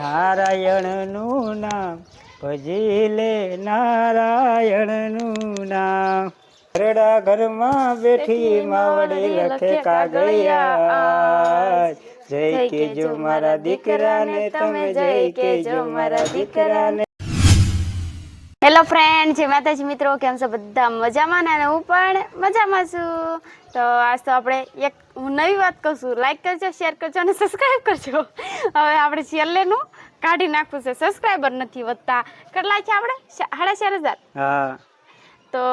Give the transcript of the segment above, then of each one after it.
નારાયણનું નામ ભજી લે નારાયણનું નામ. ઘરડા ઘરમાં બેઠી માવડી લખે કાગળિયા જય કેજો મારા દીકરાને તમે જય કેજો મારા દીકરાને. હેલો ફ્રેન્ડ જય માતાજી મિત્રો. કેમ છો? બધા મજામાં ને? હું પણ મજામાં છું. તો આજ તો આપણે એક હું નવી વાત કહું છું. લાઈક કરજો શેર કરજો અને સબસ્ક્રાઈબ કરજો. હવે આપણે છેલ્લેનું કાઢી નાખવું છે. સબસ્ક્રાઈબર નથી વધતા. કેટલા છે આપણે? સાડા ચાર હજાર. હા. તો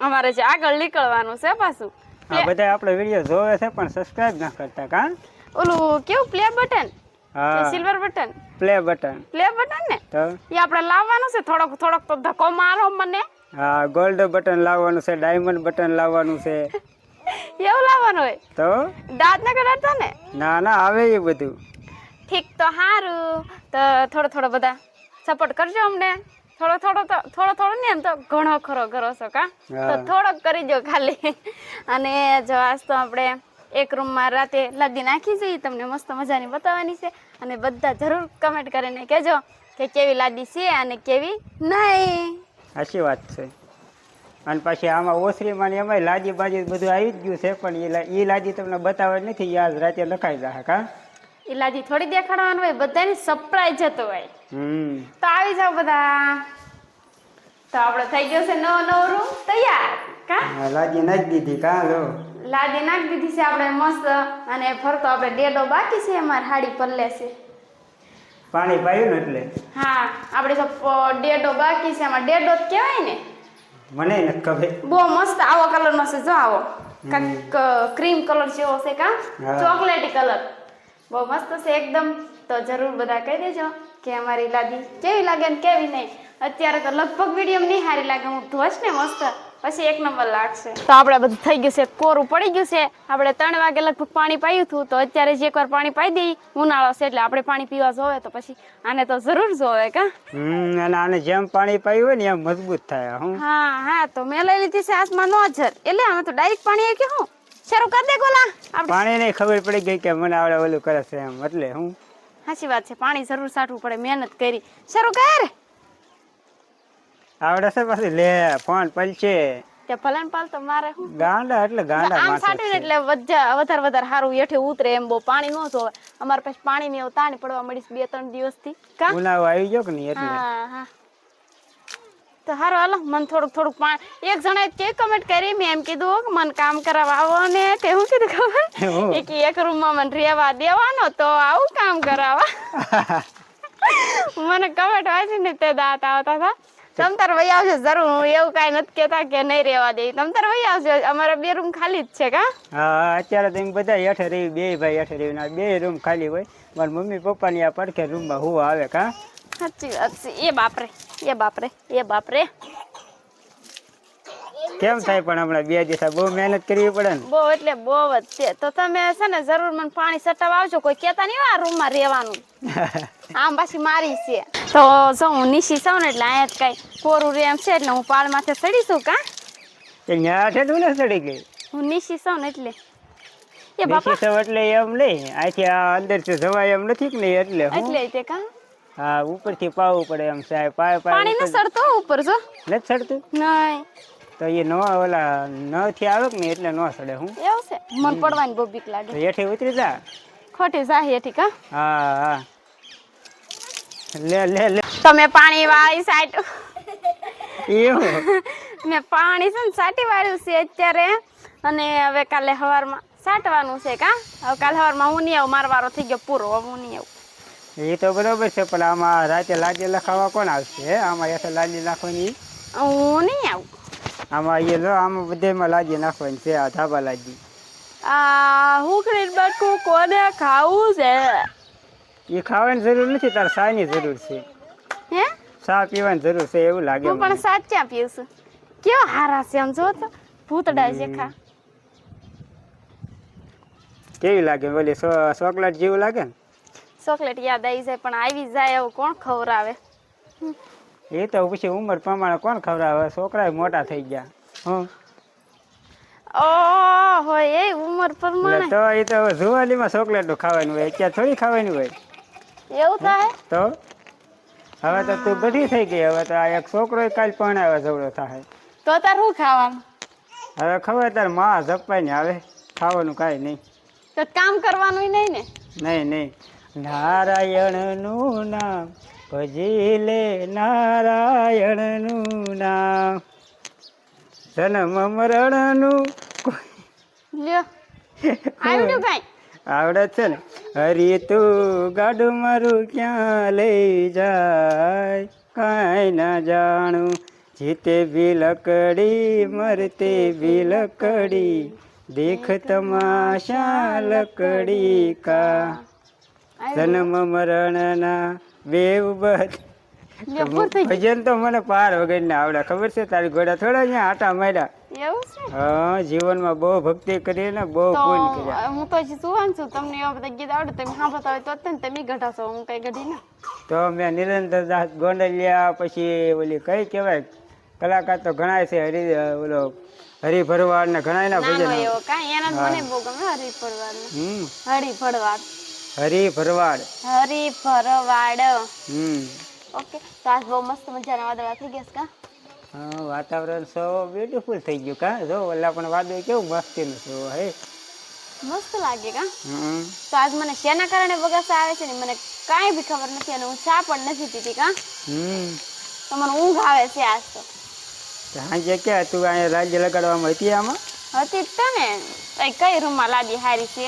અમારે છે આગળ નીકળવાનું છે પાછું. બધા આપણે વીડિયો જોવે છે પણ સબસ્ક્રાઈબ ના કરતા કા? ઓલું કેવું play button silver button play button play button ને? તો? એ આપણે લાવવાનું છે? થોડોક થોડોક તો ધક્કો મારો મને. હા ગોલ્ડ બટન લાવવાનું છે ડાયમંડ બટન લાવવાનું છે. એવું લાવવાનું હોય? તો? દાંત ના કઢાડતા ને? ના ના આવે એ બધું. ઠીક તો સારું તો થોડો થોડો બધા સપોર્ટ કરજો અમને. થોડો થોડો તો થોડો થોડો ને એમ તો ઘણો ખરો કરો છો કા? તો થોડોક કરી દો ખાલી. અને જો આજ તો આપણે એક રૂમમાં રાતે લાદી નાખી જઈએ તમને મસ્ત મજાની બતાવવાની છે. અને બધા જરૂર કમેન્ટ કરીને કહેજો કે કેવી લાદી છે અને કેવી નહીં. સાચી વાત છે. અને પછી આમાં ઓસરીમાં ને એમાંય લાદી બાજી બધું આવી જ ગયું છે પણ એ લા- ઈ લાજી તમને બતાવવા નથી આજ રાતે લખાઈ જાય કા? એ લાદી થોડી દેખાડવાનું હોય બધાની સરપ્રાઈઝ જતો હોય. હમ. તો આવી જાઓ બધા. તો આપણે થઈ ગયો છે નવો નવો રૂમ તૈયાર કા? લાદી નાખી દીધી કા લો. લાદી નાખી દીધી છે આપણે મસ્ત અને ફરતો આપણે ડેડો બાકી છે અમારે હાડી પલ્લે છે. પાણી પાયું ને એટલે? હા આપણે તો ડેડો બાકી છે એમાં ડેડો જ કહેવાય ને. મને નથી ખબર બહુ મસ્ત આવો કલરનો છે જો આવો. કાંઈક ક્રીમ કલર જેવો છે કા? ચોકલેટી કલર બહુ મસ્ત છે એકદમ. તો જરૂર બધા કહી દેજો કે અમારી લાદી કેવી લાગે ને કેવી નહીં. અત્યારે તો લગભગ વીડિયો નહીં સારી લાગે હું ધોશ ને મસ્ત. પછી એક નંબર લાગશે. તો આપણે બધું થઈ ગયું છે કોરું પડી ગયું છે. આપણે ત્રણ વાગે લગભગ પાણી પાયું હતું તો અત્યારે જે એકવાર પાણી પાઈ દઈ ઉનાળો છે એટલે આપણે પાણી પીવા જોવે તો પછી આને તો જરૂર જોવે કા? હમ અને આને જેમ પાણી પાયું હોય ને એમ મજબૂત થાય હું. હા હા તો મેં લઈ લીધી છે હાથમાં જર. એટલે આમાં તો ડાયરેક્ટ પાણી કે હું. શરૂ કર દે ગોલા. પાણી નહીં ખબર પડી ગઈ કે મને આવડે ઓલું કરે છે એમ એટલે હું. સાચી વાત છે પાણી જરૂર સાટવું પડે મહેનત કરી. શરૂ કર. આવડે છે પછી લે ફોન પલચે કે ફલન પાલ તો મારે હું ગાંડા એટલે ગાંડા આમ સાટે એટલે વધારે વધારે સારું હેઠે ઉતરે એમ બહુ પાણી નો જોવે. અમાર પાસે પાણી ની તાણી પડવા મળી બે ત્રણ દિવસથી. કા? ઉનાળો આવી ગયો કે નહીં એટલે? હા હા. તો હારો હાલો મને થોડુંક થોડુંક પાણી. એક જણાએ કે કમેન્ટ કરી મેં એમ કીધું કે મને કામ કરાવવા આવો ને. તે હું કીધું ખબર? એક કે એક રૂમમાં મને રહેવા દેવાનો તો આવું કામ કરાવવા. મને કમેન્ટ વાંચીને તે દાંત આવતા હતા. તમ તાર વહી આવશે જરૂર હું એવું કાંઈ નથી કેતા કે નહીં રહેવા દે. તમ તાર વહી આવશે અમારા બે રૂમ ખાલી જ છે કા? હા અત્યારે તમે બધા હેઠે રહી બે ભાઈ હેઠે રહી ના બે રૂમ ખાલી હોય. મારા મમ્મી પપ્પાની આ પડખે રૂમમાં હું આવે કા? સાચી વાત છે. એ બાપરે એ બાપરે એ બાપરે. કેમ થાય પણ હમણાં બે દિવસ બહુ મહેનત કરવી પડે ને? બહુ એટલે બહુ જ છે. તો તમે છે ને જરૂર મને પાણી સટાવ આવજો. કોઈ કહેતા નહીં આ રૂમમાં રહેવાનું. આમ પાછી મારી છે. તો જો હું નિશી છું ને એટલે અહીંયા જ કાંઈ કોરું રેમ છે એટલે હું પાળ માથે ચડીશું કા? તે ન્યા તું ને ચડી ગઈ? હું નિશી છું ને એટલે. એ બાપા. સવ એટલે એમ નહીં. આથી આ અંદરથી જવાય એમ નથી કે નહીં એટલે એટલે તે કા? હા ઉપરથી પાવું પડે એમ સાહેબ. પાય પાય પાણી ન સડતો ઉપર જો. નથી ચડતું નહીં. તો એ નો ઓલા ન થી આવે કે નહીં એટલે નો સડે હું. એવું છે? મન પડવાની બહુ બીક લાગે. હેઠે ઉતરી જા. ખોટી જા હેઠી કા? હા હા. લે લે લે. તમે પાણી વાળી સાઈડ એવું? મેં પાણી છે ને સાટી વાળ્યું છે અત્યારે. અને હવે કાલે સવારમાં સાટવાનું છે કા? હવે કાલે સવારમાં હું નહીં આવું મારો વારો થઈ ગયો પૂરો હવે હું નહીં આવું. એ તો બરોબર છે પણ આમાં રાતે લાદી લખાવા કોણ આવશે? આમાં એસે લાદી લખવાની હું નહીં આવું. આમાં એ લો આમાં બધેમાં લાદી નાખવાની છે આ ધાબા લાદી. આ હુકડી બટકું કોને ખાવું છે? એ ખાવાની જરૂર નથી તારે ચાની જરૂર છે. હે? ચા પીવાની જરૂર છે એવું લાગે હું પણ મને. ક્યાં પીવું છું? કેવો હારા છે આમ જો તો. ભૂતડા છે ખા કેવી લાગે ઓલી સો- ચોકલેટ જેવું લાગે ને? ચોકલેટ યાદ આવી જાય પણ આવી જાય એવું કોણ ખવડાવે? એ તો પછી ઉંમર પ્રમાણે કોણ ખવડાવે? છોકરા મોટા થઈ ગયા. હં. ઓહો એ ઉંમર પ્રમાણે. તો એ તો હવે ચોકલેટ ખાવાનું હોય અત્યારે થોડી ખાવાની હોય. એવું થાય? તો? હવે તો તું બધી થઈ ગઈ. હવે તો આ એક છોકરો કાલ પણ આવે ઝઘડો થાય. તો તાર શું ખાવાનું? હવે ખબર તારમાં જપાઈ ને આવે. ખાવાનું કાંઈ નહીં. તો કામ કરવાનું નહીં ને? નહીં નહીં. નારાયણનું નામ ભજી લે નારાયણનું નામ. જન્મ મરણનું આવડે છે ને. હરી તું ગાડું મારું ક્યાં લઈ જાય? કાંઈ ના જાણું. જીતે બી લકડી મરતે બી લકડી. દેખ તમાશા લકડી કા. જન્મ મરણના બેવ બધ. લ્યો પૂર થઈ ગયું ભજન તો મને પાર વગર ના આવડે. ખબર છે તારી ઘોડા થોડા અહીંયા આટા માર્યા? હા જીવનમાં બહુ ભક્તિ કરી ને બહુ પુણ્ય કર્યા. હું તો સુવાન છું. તમને એવા બધા ગીત આવડે તમે સાંભળતા હોય તો તમે ગઢાશો હું કઈ ગઢી ના. તો મેં નિરંતર દાસ ગોંડલિયા પછી ઓલી કઈ કહેવાય? કલાકાર તો ઘણા છે હરી ઓલો હરી ભરવાડ ને ઘણા ના ભજન કઈ. એના મને બહુ ગમે હરી ભરવાડ હમ. હરી ફરવાડ હરી ભરવાડ. હરી ભરવાડ. હમ. ઓકે તો આજ બહુ મસ્ત મજાના વાદળા થઈ ગયા કા? હા વાતાવરણ સો બ્યુટીફુલ થઈ ગયું કા? જો ઓલા પણ વાદળ કેવું મસ્તીનું સો હે મસ્ત લાગે કા? હમ. તો આજ મને શેના કારણે બગાસા આવે છે ને મને કાંઈ બી ખબર નથી અને હું ચા પણ નથી પીતી કા? હમ. તો મને ઊંઘ આવે છે આજ તો. સાંજે ક્યાં તું અહીંયા રાજ્ય લગાડવામાં હતી આમાં? હતી તને તો ને. કઈ કઈ રૂમમાં લાદી હારી છે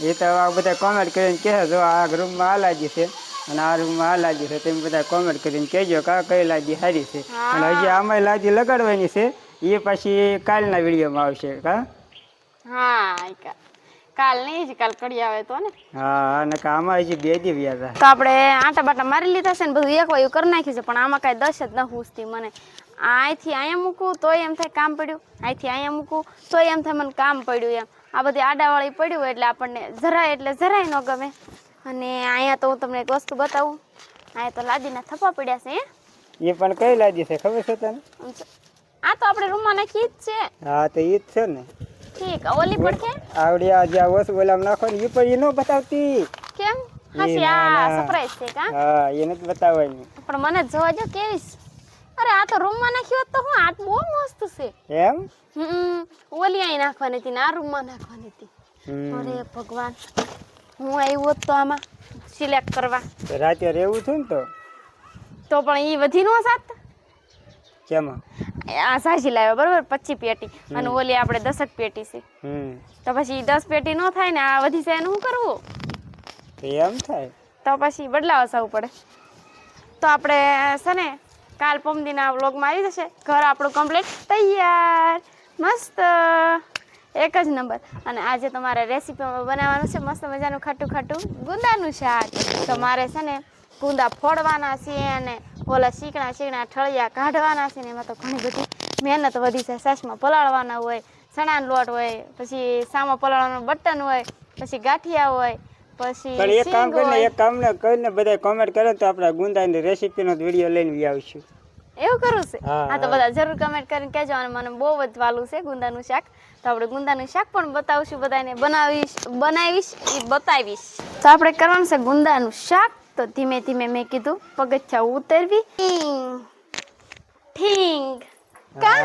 એ તો આ બધા કોમેન્ટ કરીને કહે જો આ રૂમમાં આ લાગી છે અને આ રૂમમાં આ લાગી છે તમે બધા કોમેન્ટ કરીને કહેજો કા કઈ લાજી સારી છે. અને હજી આમાં લાદી લગાડવાની છે એ પછી કાલના વિડીયોમાં આવશે કા હા કાલ નહીં જ કાલ કડી આવે તો ને. હા અને આમાં હજી બે દી વ્યા તો આપણે આટા બાટા મારી લીધા છે ને બધું એક વાયુ કરી નાખ્યું છે પણ આમાં કાંઈ દશ જ ન હુસતી મને. અહીંથી અહીંયા મૂકું તોય એમ થાય કામ પડ્યું. અહીંથી અહીંયા મૂકું તોય એમ થાય મને કામ પડ્યું એમ. આ બધી આડાવાળી પડ્યું હોય એટલે આપણને જરાય એટલે જરાય ન ગમે. અને અહીંયા તો હું તમને એક વસ્તુ બતાવું. અહીંયા તો લાદીના થપ્પા પડ્યા છે એ પણ કઈ લાદી છે? ખબર છે તને? આ તો આપણે રૂમમાં નાખી જ છે. હા તો ઈ જ છે ને. ઠીક ઓલી પડખે આવડી આ વસ્તુ ઓલામ નાખો ને એ પણ એ ન બતાવતી. કેમ? હા આ સરપ્રાઈઝ છે કા? હા એ નથી બતાવવાની. પણ મને જ જોવા જો કેવી. અરે આ તો રૂમમાં નાખ્યો તો હું આ બહુ મસ્ત છે. એમ? હમ ઓલી અહીં નાખવાની હતી ને આ રૂમમાં નાખવાની હતી. અરે ભગવાન હું આવ્યો તો આમાં સિલેક્ટ કરવા. રાતે રહેવું થયું ને તો? તો પણ એ વધી નો સાત? કેમાં? આ સાજી લાવ્યો બરોબર? પચી પેટી. અને ઓલી આપણે દસક પેટી છે. તો પછી દસ પેટી નો થાય ને આ વધી જાય એનું શું કરવું? એમ થાય. તો પછી બદલાવા સાવું પડે. તો આપણે છે ને કાલ પમદીના વ્લોગમાં આવી જશે. ઘર આપણું કમ્પ્લીટ તૈયાર. મસ્ત. એક જ નંબર. અને આજે તમારે રેસીપીમાં બનાવવાનું છે. મસ્ત મજાનું ખાટું ખાટું ગુંદાનું શાક. તો મારે છે ને ગુંદા ફોડવાના છે અને ઓલા શીકણા શીકણા ઠળિયા કાઢવાના છે ને એમાં તો ઘણી બધી મહેનત વધી છે. સાસમાં પલાળવાના હોય ચણાનો લોટ હોય પછી સામા પલાળવાનું બટન હોય પછી ગાંઠિયા હોય પછી પણ એક કામ કરીને એક કામ ને કરીને બધા કોમેન્ટ કરે તો આપણે ગુંદાની રેસીપીનો વીડિયો લઈને આવશું. એવું કરું છે? હા, તો બધા જરૂર કમેન્ટ કરીને કહેજો અને મને બહુ જ વાલું છે ગુંદાનું શાક. તો આપણે ગુંદાનું શાક પણ બતાવશું બધાને બનાવીશ બનાવીશ એ બતાવીશ. તો આપણે કરવાનું છે ગુંદાનું શાક. તો ધીમે ધીમે મેં કીધું પગથિયા ઉતરવી. ઠીંગ. કા?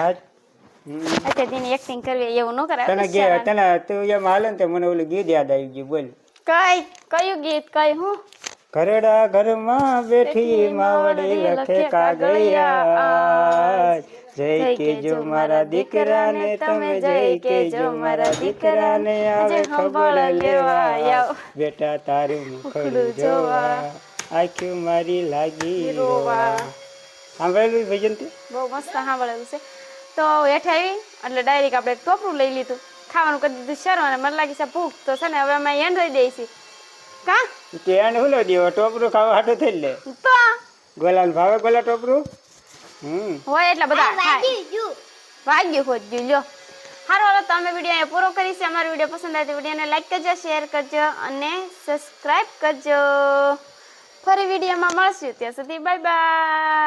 હા તેની એક્ટિંગ કરવી એવું ન કરે તને ગે તને તું એમ હાલે ને તો મને ઓલું ગીત યાદ આવી ગયું બોલ. કઈ? કયું ગીત? કઈ હું? ઘરડા ઘરમાં બેઠી માવડી લખે કાગળિયા જય કેજો મારા દીકરાને તમે જય કેજો મારા દીકરાને આવે ખબર લેવા. આવ. બેટા તારું મુખડું જોવા. આખી મારી લાગી રોવા. સાંભળેલું ભજન તે બહુ મસ્ત સાંભળેલું છે. તો હેઠે આવી એટલે ડાયરેક્ટ આપણે ટોપરું લઈ લીધું. ખાવાનું કરી દીધું શરમ અને મને લાગી છે ભૂખ. તો છે ને હવે અમે એન્ડ રહી દઈશી. કા? તે શું હુલો દેવો? ટોપરું ખાવા હાટું થઈ લે. તો? ગોલાલ ભાવે ગોલા ટોપરું? હમ. હોય એટલે બધા ખાય વાગ્યું ખોજ્યું જો લ્યો. હારો હાલો તો અમે વીડિયો અહીંયા પૂરો કરીશ અમારો વીડિયો પસંદ આવે તો વિડીયોને લાઈક કરજો શેર કરજો અને સબસ્ક્રાઇબ કરજો. ફરી વિડીયોમાં મળશું. ત્યાં સુધી બાય બાય